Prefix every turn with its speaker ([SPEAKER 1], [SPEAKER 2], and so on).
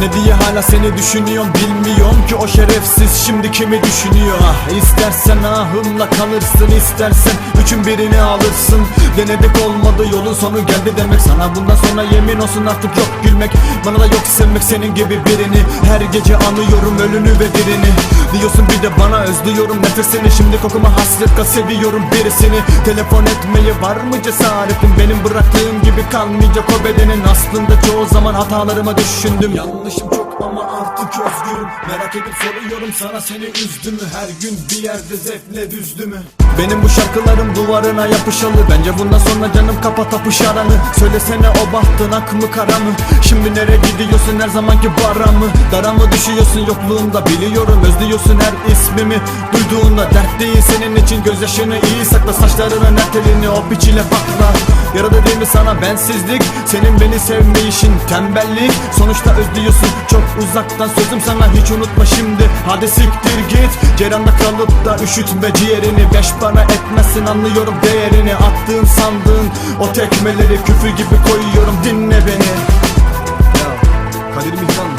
[SPEAKER 1] Ne diye hala seni düşünüyorum bilmiyorum ki o şerefsiz şimdi kimi düşünüyor? Ah istersen ahımla kalırsın istersen üçün birini alırsın. Denedik olmadı yolun sonu geldi demek. Sana bundan sonra yemin olsun artık yok gülmek. Bana da yok sevmek senin gibi birini. Her gece anıyorum ölünü ve dirini Diyorsun bir de bana özlüyorum nefesini. Şimdi kokuma hasret kal seviyorum birisini. Telefon etmeye var mı cesaretin? Benim bıraktığım gibi kalmayacak o bedenin Aslında. Çoğu zaman hatalarımı düşündüm Yanlışım çok ama artık özgürüm. Merak edip soruyorum sana seni üzdü mü? Her gün bir yerde zevkle düzdü mü? Benim bu şarkılarım duvarına yapışalı. Bence bundan sonra canım kapat apış aranı. Söylesene o bahtın ak mı kara mı? Şimdi nereye gidiyorsun? Her zamanki bara mı? Dara mı düşüyorsun? Yokluğumda biliyorum Özlüyorsun her ismimi. Duyduğunda Dert değil senin için. Gözyaşını iyi sakla Saçlarının her telini o piçile bakla Yara dediğimi sana bensizlik. Senin beni sevmeyişin tembellik. Sonuçta özlüyorsun çok uzaktan Sözüm sana hiç unutma şimdi. Hadi siktir git. Ceranda kalıp da üşütme ciğerini. Beş para etmezsin anlıyorum değerini. Attığın sandığın o tekmeleri Küfür gibi koyuyorum. Dinle beni. Ya Kadir Mihran